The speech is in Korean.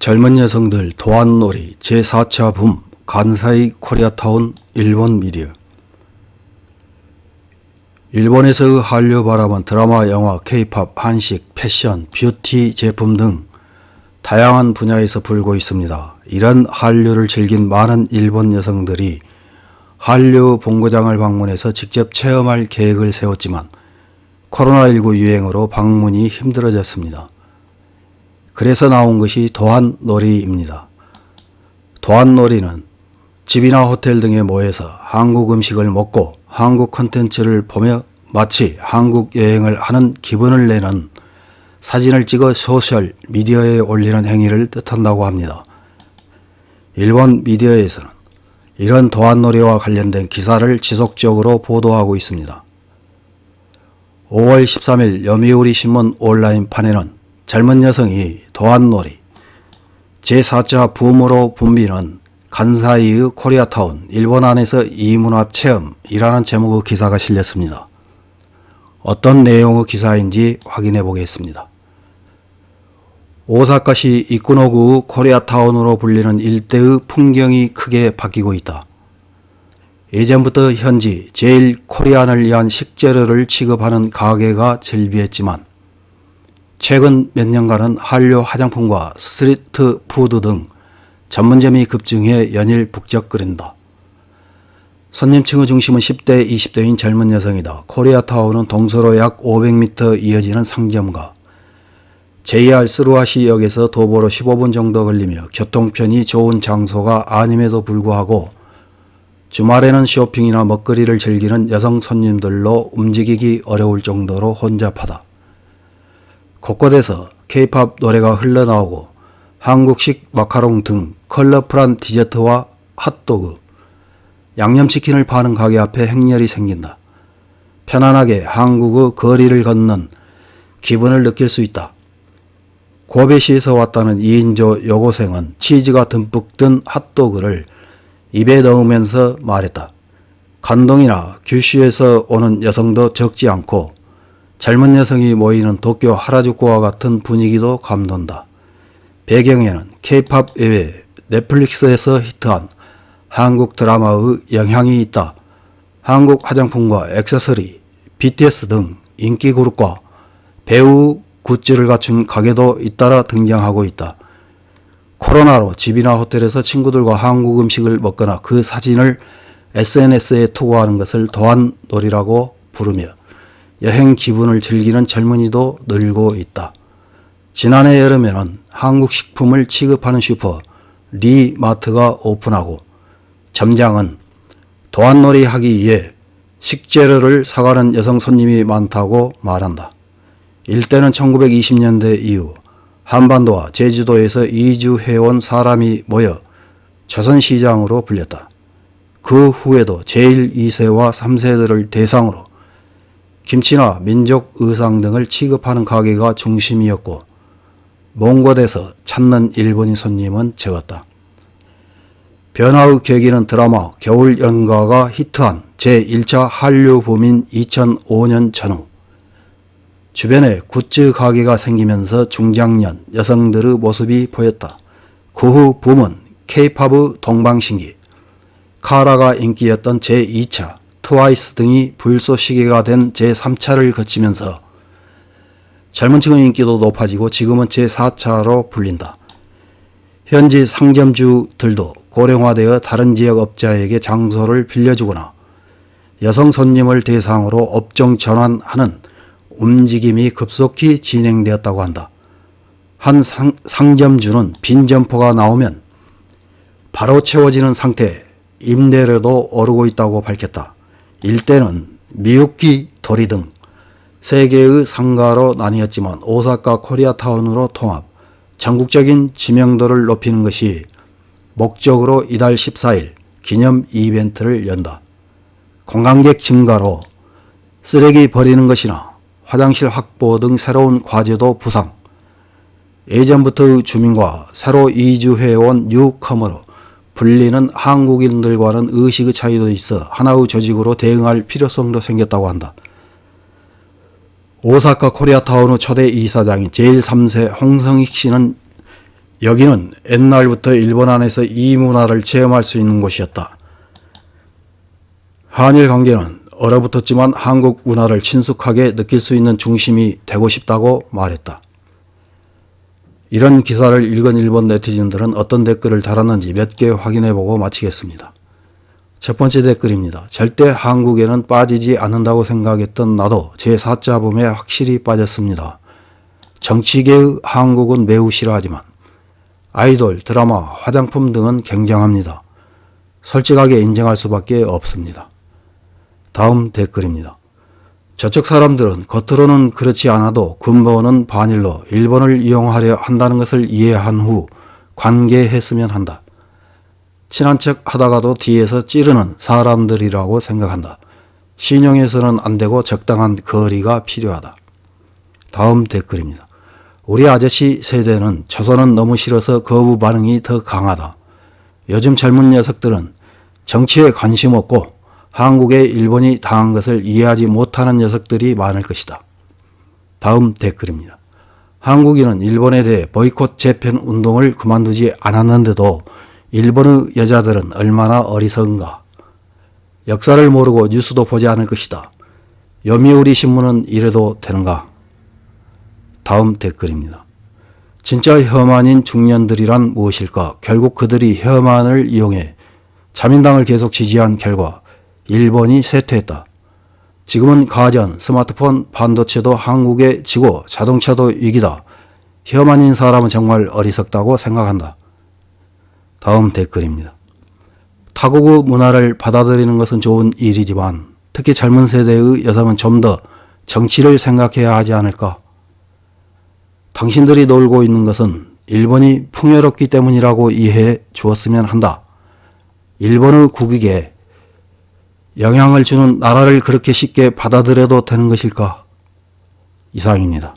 젊은 여성들 도안놀이 제4차 붐 간사이 코리아타운 일본 미디어 일본에서 한류 바라본 드라마, 영화, 케이팝, 한식, 패션, 뷰티 제품 등 다양한 분야에서 불고 있습니다. 이런 한류를 즐긴 많은 일본 여성들이 한류 본고장을 방문해서 직접 체험할 계획을 세웠지만 코로나19 유행으로 방문이 힘들어졌습니다. 그래서 나온 것이 도안놀이입니다. 도안놀이는 집이나 호텔 등에 모여서 한국 음식을 먹고 한국 컨텐츠를 보며 마치 한국 여행을 하는 기분을 내는 사진을 찍어 소셜 미디어에 올리는 행위를 뜻한다고 합니다. 일본 미디어에서는 이런 도안놀이와 관련된 기사를 지속적으로 보도하고 있습니다. 5월 13일 여미우리 신문 온라인판에는 젊은 여성이 도안놀이 제4차 붐으로 붐비는 간사이의 코리아타운 일본 안에서 이문화 체험이라는 제목의 기사가 실렸습니다. 어떤 내용의 기사인지 확인해 보겠습니다. 오사카시 이쿠노구 코리아타운으로 불리는 일대의 풍경이 크게 바뀌고 있다. 예전부터 현지 제일 코리안을 위한 식재료를 취급하는 가게가 즐비했지만 최근 몇 년간은 한류 화장품과 스트리트 푸드 등 전문점이 급증해 연일 북적거린다. 손님층의 중심은 10대, 20대인 젊은 여성이다. 코리아타운은 동서로 약 500m 이어지는 상점가 JR 스루아시역에서 도보로 15분 정도 걸리며 교통편이 좋은 장소가 아님에도 불구하고 주말에는 쇼핑이나 먹거리를 즐기는 여성 손님들로 움직이기 어려울 정도로 혼잡하다. 곳곳에서 케이팝 노래가 흘러나오고 한국식 마카롱 등 컬러풀한 디저트와 핫도그, 양념치킨을 파는 가게 앞에 행렬이 생긴다. 편안하게 한국의 거리를 걷는 기분을 느낄 수 있다. 고베시에서 왔다는 2인조 여고생은 치즈가 듬뿍 든 핫도그를 입에 넣으면서 말했다. 간동이나 규슈에서 오는 여성도 적지 않고 젊은 여성이 모이는 도쿄 하라주쿠와 같은 분위기도 감돈다. 배경에는 케이팝 외에 넷플릭스에서 히트한 한국 드라마의 영향이 있다. 한국 화장품과 액세서리, BTS 등 인기 그룹과 배우 굿즈를 갖춘 가게도 잇따라 등장하고 있다. 코로나로 집이나 호텔에서 친구들과 한국 음식을 먹거나 그 사진을 SNS에 투고하는 것을 도안놀이라고 부르며 여행 기분을 즐기는 젊은이도 늘고 있다. 지난해 여름에는 한국 식품을 취급하는 슈퍼 리마트가 오픈하고 점장은 도안놀이 하기 위해 식재료를 사가는 여성 손님이 많다고 말한다. 일대는 1920년대 이후 한반도와 제주도에서 이주해온 사람이 모여 조선시장으로 불렸다. 그 후에도 제1, 2세와 3세들을 대상으로 김치나 민족 의상 등을 취급하는 가게가 중심이었고 먼 곳에서 찾는 일본인 손님은 적었다. 변화의 계기는 드라마 겨울 연가가 히트한 제1차 한류 붐인 2005년 전후 주변에 굿즈 가게가 생기면서 중장년 여성들의 모습이 보였다. 그 후 붐은 케이팝의 동방신기, 카라가 인기였던 제2차, 트와이스 등이 불쏘시개가 된 제3차를 거치면서 젊은 층의 인기도 높아지고 지금은 제4차로 불린다. 현지 상점주들도 고령화되어 다른 지역 업자에게 장소를 빌려주거나 여성 손님을 대상으로 업종 전환하는 움직임이 급속히 진행되었다고 한다. 한 상, 상점주는 빈 점포가 나오면 바로 채워지는 상태, 임대료도 오르고 있다고 밝혔다. 일대는 미유키 도리 등세 개의 상가로 나뉘었지만 오사카 코리아타운으로 통합, 전국적인 지명도를 높이는 것이 목적으로 이달 14일 기념 이벤트를 연다. 관광객 증가로 쓰레기 버리는 것이나 화장실 확보 등 새로운 과제도 부상. 예전부터의 주민과 새로 이주해온 뉴커머로 불리는 한국인들과는 의식의 차이도 있어 하나의 조직으로 대응할 필요성도 생겼다고 한다. 오사카 코리아타운의 초대 이사장인 제1, 3세 홍성익 씨는 여기는 옛날부터 일본 안에서 이 문화를 체험할 수 있는 곳이었다. 한일 관계는 얼어붙었지만 한국 문화를 친숙하게 느낄 수 있는 중심이 되고 싶다고 말했다. 이런 기사를 읽은 일본 네티즌들은 어떤 댓글을 달았는지 몇 개 확인해 보고 마치겠습니다. 첫 번째 댓글입니다. 절대 한국에는 빠지지 않는다고 생각했던 나도 제 사자범에 확실히 빠졌습니다. 정치계의 한국은 매우 싫어하지만 아이돌, 드라마, 화장품 등은 굉장합니다. 솔직하게 인정할 수밖에 없습니다. 다음 댓글입니다. 저쪽 사람들은 겉으로는 그렇지 않아도 근본은 반일로 일본을 이용하려 한다는 것을 이해한 후 관계했으면 한다. 친한 척 하다가도 뒤에서 찌르는 사람들이라고 생각한다. 신용해서는 안 되고 적당한 거리가 필요하다. 다음 댓글입니다. 우리 아저씨 세대는 조선은 너무 싫어서 거부 반응이 더 강하다. 요즘 젊은 녀석들은 정치에 관심 없고 한국에 일본이 당한 것을 이해하지 못하는 녀석들이 많을 것이다. 다음 댓글입니다. 한국인은 일본에 대해 보이콧 재편 운동을 그만두지 않았는데도 일본의 여자들은 얼마나 어리석은가. 역사를 모르고 뉴스도 보지 않을 것이다. 요미우리 신문은 이래도 되는가? 다음 댓글입니다. 진짜 혐한인 중년들이란 무엇일까? 결국 그들이 혐한을 이용해 자민당을 계속 지지한 결과 일본이 쇠퇴했다. 지금은 가전, 스마트폰, 반도체도 한국에 지고 자동차도 위기다. 혐한인 사람은 정말 어리석다고 생각한다. 다음 댓글입니다. 타국의 문화를 받아들이는 것은 좋은 일이지만 특히 젊은 세대의 여성은 좀 더 정치를 생각해야 하지 않을까? 당신들이 놀고 있는 것은 일본이 풍요롭기 때문이라고 이해해 주었으면 한다. 일본의 국익에 영향을 주는 나라를 그렇게 쉽게 받아들여도 되는 것일까? 이상입니다.